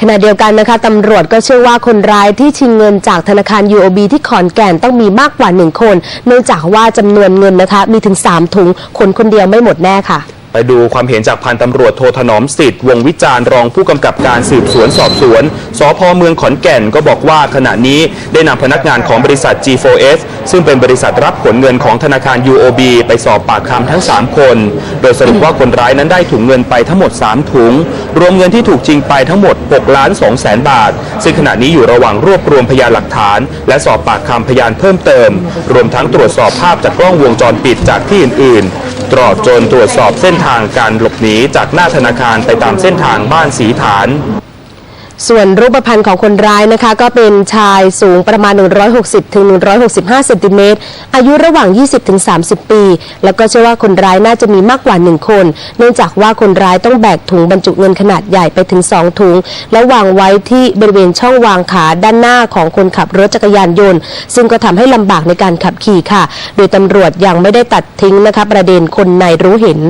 ขณะเดียวกันนะคะตำรวจก็เชื่อว่าคนร้ายที่ชิงเงินจากธนาคาร UOB ที่ขอนแก่นต้องมีมากกว่าหนึ่งคน เนื่องจากว่าจำนวนเงินนะคะมีถึง 3 ถุงคนคนเดียวไม่หมดแน่ค่ะ ดูความเห็นจากพันตำรวจโทถนอมสิทธิ์วงวิจารณ์รองผู้กำกับการสืบสวนสอบสวนสพเมืองขอนแก่นก็บอกว่าขณะนี้ได้นำพนักงานของบริษัท G4S ซึ่งเป็นบริษัทรับผลเงินของธนาคาร UOB ไปสอบปากคำทั้ง 3 คน โดยสรุปว่าคนร้ายนั้นได้ถุงเงินไปทั้งหมด 3 ถุง รวมเงินที่ถูกจริงไปทั้งหมด6ล้าน2แสนบาท ซึ่งขณะนี้อยู่ระหว่างรวบรวมพยานหลักฐาน และสอบปากคำพยานเพิ่มเติม รวมทั้งตรวจสอบภาพจากกล้องวงจรปิดจากที่อื่นๆ ตลอดจนตรวจสอบเส้นทางการหลบหนีจากหน้าธนาคารไปตามเส้นทางบ้านสีฐาน ส่วนรูปพรรณของคนร้ายนะคะ ก็เป็นชายสูงประมาณ 160ถึง165เซนติเมตรอายุระหว่าง 20ถึง30 ปี แล้วก็เชื่อว่าคนร้ายน่าจะมีมากกว่า 1 คน เนื่องจากว่าคนร้ายต้องแบกถุงบรรจุเงินขนาดใหญ่ไปถึง 2 ถุง แล้ววางไว้ที่บริเวณช่องวางขาด้านหน้าของคนขับรถจักรยานยนต์ ซึ่งก็ทำให้ลำบากในการขับขี่ค่ะ โดยตำรวจยังไม่ได้ตัดทิ้งนะคะประเด็นคนในรู้เห็น